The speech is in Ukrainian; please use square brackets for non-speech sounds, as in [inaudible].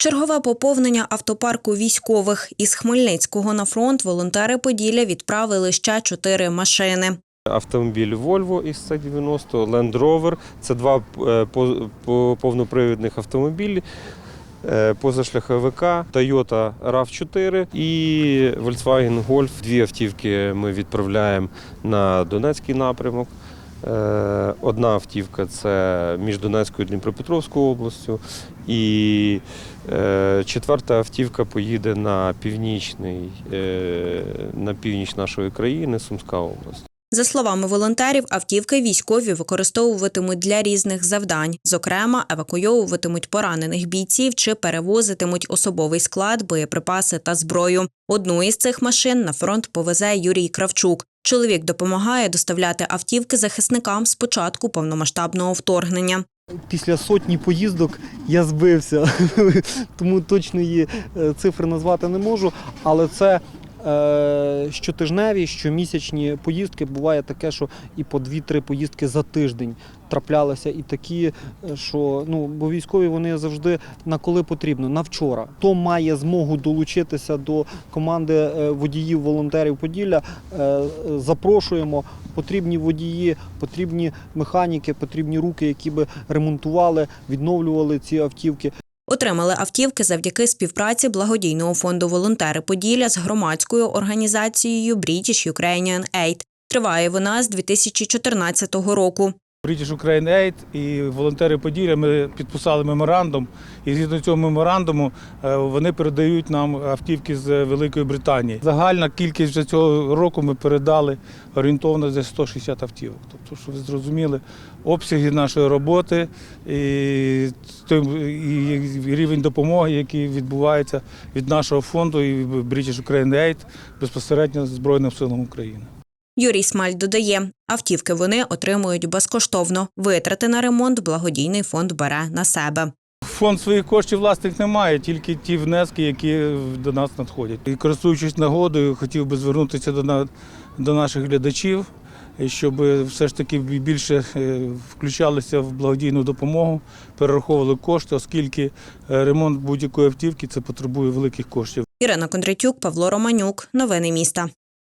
Чергове поповнення автопарку військових із Хмельницького на фронт волонтери Поділля відправили ще чотири машини. Автомобіль Volvo із C90, Land Rover. Це два е, по- по- повнопривідних автомобілі. е, Позашляховика, Toyota RAV4 і Volkswagen Golf. Дві автівки ми відправляємо на Донецький напрямок. Е, Одна автівка це між Донецькою і Дніпропетровською областю. І е, четверта автівка поїде на північний, е, на північ нашої країни, Сумська область. За словами волонтерів, автівки військові використовуватимуть для різних завдань. Зокрема, евакуйовуватимуть поранених бійців чи перевозитимуть особовий склад, боєприпаси та зброю. Одну із цих машин на фронт повезе Юрій Кравчук. Чоловік допомагає доставляти автівки захисникам з початку повномасштабного вторгнення. Після сотні поїздок я збився, [laughs] тому точної її цифри назвати не можу. Але це е, щотижневі, щомісячні поїздки. Буває таке, що і по 2-3 поїздки за тиждень траплялися, і такі, е, що ну бо військові вони завжди на коли потрібно, на вчора. Хто має змогу долучитися до команди е, водіїв, волонтерів Поділля, е, е, запрошуємо. Потрібні водії, потрібні механіки, потрібні руки, які би ремонтували, відновлювали ці автівки. Отримали автівки завдяки співпраці благодійного фонду Волонтери Поділля з громадською організацією British Ukrainian Aid. Триває вона з 2014 року. British Ukraine Aid і волонтери Поділля ми підписали меморандум. І згідно цього меморандуму е, вони передають нам автівки з Великої Британії. Загальна кількість вже цього року ми передали орієнтовно десь 160 автівок. Тобто, щоб ви зрозуміли, обсяги нашої роботи і рівень допомоги, який відбувається від нашого фонду і British Ukraine Aid безпосередньо Збройним силам України. Юрій Смаль додає, автівки вони отримують безкоштовно. Витрати на ремонт благодійний фонд бере на себе. Фонд своїх коштів власних немає, тільки ті внески, які до нас надходять. І користуючись нагодою, хотів би звернутися до, на- до наших глядачів, щоб все ж таки більше е, включалися в благодійну допомогу, перераховували кошти, оскільки е, ремонт будь-якої автівки це потребує великих коштів. Ірина Кондратюк, Павло Романюк. Новини міста.